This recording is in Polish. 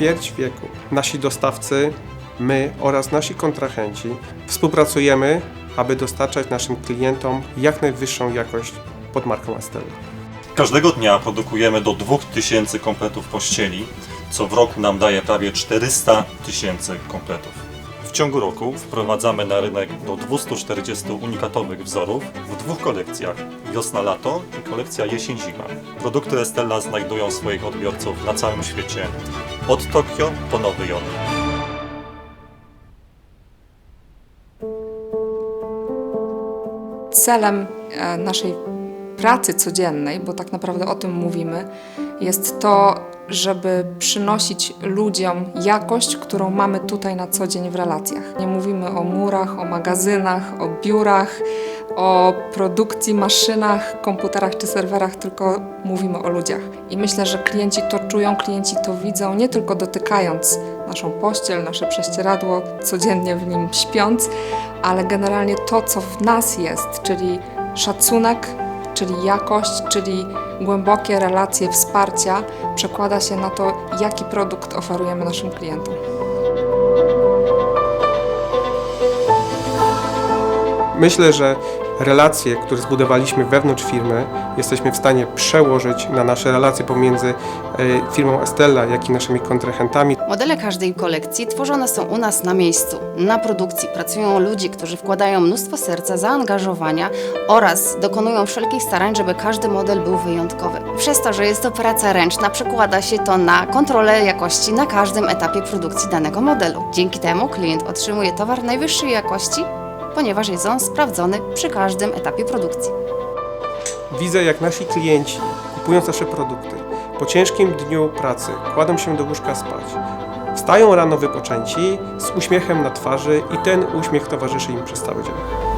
ćwierć wieku nasi dostawcy, my oraz nasi kontrahenci współpracujemy, aby dostarczać naszym klientom jak najwyższą jakość pod marką Estella. Każdego dnia produkujemy do 2000 kompletów pościeli, co w roku nam daje prawie 400 tysięcy kompletów. W ciągu roku wprowadzamy na rynek do 240 unikatowych wzorów w dwóch kolekcjach wiosna-lato i kolekcja jesień-zima. Produkty Estella znajdują swoich odbiorców na całym świecie, od Tokio po Nowy Jork. Celem e, naszej pracy codziennej, bo tak naprawdę o tym mówimy, jest to, żeby przynosić ludziom jakość, którą mamy tutaj na co dzień w relacjach. Nie mówimy o murach, o magazynach, o biurach, o produkcji, maszynach, komputerach czy serwerach, tylko mówimy o ludziach. I myślę, że klienci to czują, klienci to widzą, nie tylko dotykając naszą pościel, nasze prześcieradło, codziennie w nim śpiąc, ale generalnie to, co w nas jest, czyli szacunek, czyli jakość, czyli głębokie relacje wsparcia, przekłada się na to, jaki produkt oferujemy naszym klientom. Myślę, że relacje, które zbudowaliśmy wewnątrz firmy, jesteśmy w stanie przełożyć na nasze relacje pomiędzy e, firmą Estella, jak i naszymi kontrahentami. Modele każdej kolekcji tworzone są u nas na miejscu. Na produkcji pracują ludzie, którzy wkładają mnóstwo serca, zaangażowania oraz dokonują wszelkich starań, żeby każdy model był wyjątkowy. Przez to, że jest to praca ręczna, przekłada się to na kontrolę jakości na każdym etapie produkcji danego modelu. Dzięki temu klient otrzymuje towar najwyższej jakości, ponieważ jest on sprawdzony przy każdym etapie produkcji. Widzę, jak nasi klienci, kupując nasze produkty, po ciężkim dniu pracy kładą się do łóżka spać. Wstają rano wypoczęci, z uśmiechem na twarzy i ten uśmiech towarzyszy im przez cały dzień.